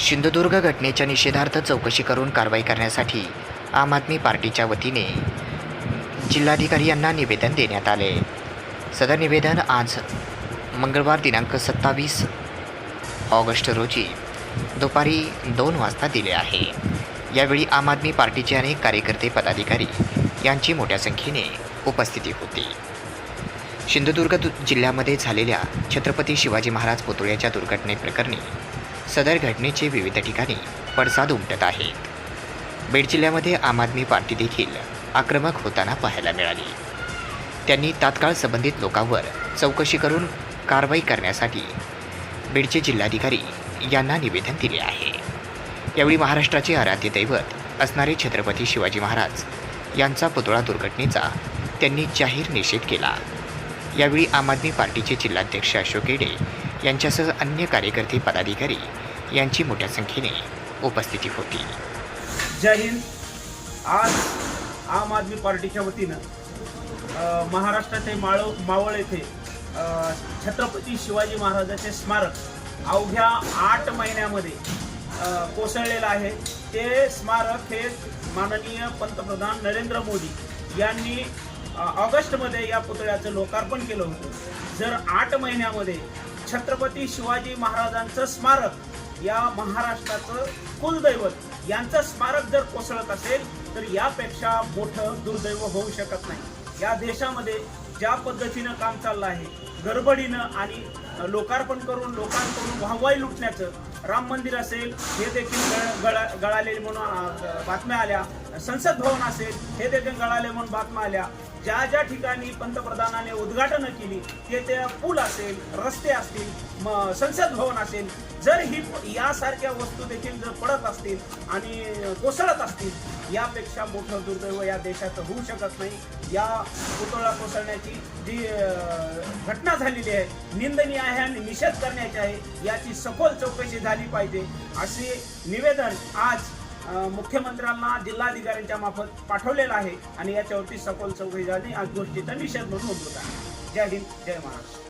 सिंधुदुर्ग घटनेच्या निषेधार्थ चौकशी करून कारवाई करण्यासाठी आम आदमी पार्टीच्या वतीने जिल्हाधिकारी यांना निवेदन देण्यात आले. सदर निवेदन आज मंगळवार दिनांक सत्तावीस ऑगस्ट रोजी दुपारी दोन वाजता दिले आहे. यावेळी आम आदमी पार्टीचे अनेक कार्यकर्ते पदाधिकारी यांची मोठ्या संख्येने उपस्थिती होती. सिंधुदुर्ग दु जिल्ह्यामध्ये झालेल्या छत्रपती शिवाजी महाराज पुतळ्याच्या दुर्घटनेप्रकरणी सदर घटनेचे विविध ठिकाणी पडसाद उमटत आहेत. बीड जिल्ह्यामध्ये आम आदमी पार्टी देखील आक्रमक होताना पाहायला मिळाली. त्यांनी तात्काळ संबंधित लोकांवर चौकशी करून कारवाई करण्यासाठी बीडचे जिल्हाधिकारी यांना निवेदन दिले आहे. यावेळी महाराष्ट्राचे आराध्य दैवत असणारे छत्रपती शिवाजी महाराज यांचा पुतळा दुर्घटनेचा त्यांनी जाहीर निषेध केला. यावेळी आम आदमी पार्टीचे जिल्हाध्यक्ष अशोक येडे यांच्यासह अन्य कार्यकर्ते पदाधिकारी यांची मोठ्या संख्येने उपस्थिती होती. जय हिंद. आज आम आदमी पार्टीच्या वतीनं महाराष्ट्राचे माळ मावळ येथे छत्रपती शिवाजी महाराजाचे स्मारक अवघ्या आठ महिन्यामध्ये कोसळलेलं आहे. ते स्मारक हे माननीय पंतप्रधान नरेंद्र मोदी यांनी ऑगस्टमध्ये या पुतळ्याचं लोकार्पण केलं होतं. जर आठ महिन्यामध्ये छत्रपती शिवाजी महाराजांचं स्मारक या महाराष्ट्राचं कुलदैवत यांचं स्मारक जर कोसळत असेल तर यापेक्षा मोठं दुर्दैव होऊ शकत नाही. या देशामध्ये ज्या पद्धतीनं काम चाललं आहे गडबडीनं आणि लोकार्पण करून लोकांकडून वाहवाई लुटण्याचं राम मंदिर असेल हे देखील गळ- गळा गळाले म्हणून बातम्या आल्या. संसद भवन असेल हे देखील गळाले म्हणून बातम्या आल्या. ज्या ज्या ठिकाणी पंतप्रधानाने उद्घाटनं केली ते ते पूल असेल रस्ते असतील संसद भवन असेल जर ही यासारख्या वस्तू देखील जर पडत असतील आणि कोसळत असतील यापेक्षा मोठं दुर्दैव या देशात होऊ शकत नाही. या पुतळा कोसळण्याची जी घटना झालेली आहे निंदनीय आहे आणि निषेध करण्याची आहे याची सखोल चौकशी झाली. पाहिजे. असे निवेदन आज मुख्यमंत्र्यांना जिल्हाधिकाऱ्यांच्या मार्फत पाठवलेलं आहे. आणि याच्यावरती सखोल चौकशी झाली. आज गोष्टीचा निषेध म्हणून होत आहे. जय हिंद जय महाराष्ट्र.